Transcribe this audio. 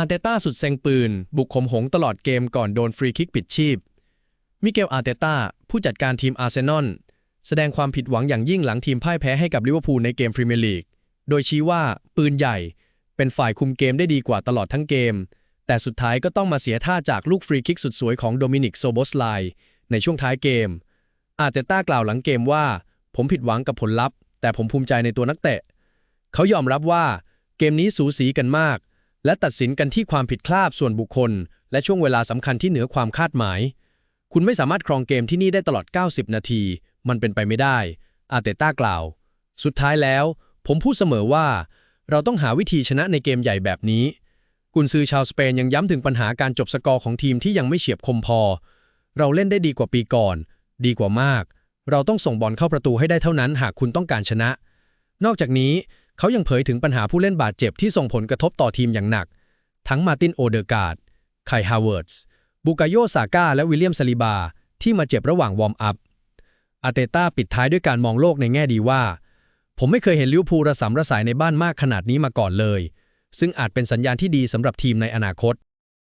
อาร์เตต้าสุดเซ็งปืน บุกขมหงตลอดเกมก่อนโดนฟรีคิกปิดชีพ มิเกลอาร์เตต้าผู้จัดการทีมอาร์เซนอลแสดงความผิดหวังอย่างยิ่งหลังทีมพ่ายแพ้ให้กับลิเวอร์พูลในเกมพรีเมียร์ลีก โดยชี้ว่าปืนใหญ่เป็นฝ่ายคุมเกมได้ดีกว่าตลอดทั้งเกม แต่สุดท้ายก็ต้องมาเสียท่าจากลูกฟรีคิกสุดสวยของโดมินิกโซโบสไลในช่วงท้ายเกม อาร์เตต้ากล่าวหลังเกมว่า ผมผิดหวังกับผลลัพธ์ แต่ผมภูมิใจในตัวนักเตะ เขายอมรับว่าเกมนี้สูสีกันมาก และตัดสินกันที่ความผิดพลาดส่วนบุคคล และช่วงเวลาสำคัญที่เหนือความคาดหมาย คุณไม่สามารถครองเกมที่นี่ได้ตลอด 90 นาที มันเป็นไปไม่ได้ อาเตต้ากล่าว สุดท้ายแล้ว ผมพูดเสมอว่า เราต้องหาวิธีชนะในเกมใหญ่แบบนี้ กุนซือชาวสเปนยังย้ำถึงปัญหาการจบสกอร์ของทีมที่ยังไม่เฉียบคมพอ เราเล่นได้ดีกว่าปีก่อน ดีกว่ามาก เราต้องส่งบอลเข้าประตูให้ได้เท่านั้น หากคุณต้องการชนะ นอกจากนี้ เขายังเผยถึงปัญหาผู้เล่นบาดเจ็บที่ส่งผลกระทบต่อทีมอย่างหนัก ทั้งมาตินโอเดอร์การ์ด ไคฮาวเวิร์ดส์บูกาโยซาก้า และวิลเลียมซาลิบา ที่มาเจ็บระหว่างวอร์มอัพ อาเตต้าปิดท้ายด้วยการมองโลกในแง่ดีว่า ผมไม่เคยเห็นลิวพูระสำระสายในบ้านมากขนาดนี้มาก่อนเลย ซึ่งอาจเป็นสัญญาณที่ดีสำหรับทีมในอนาคต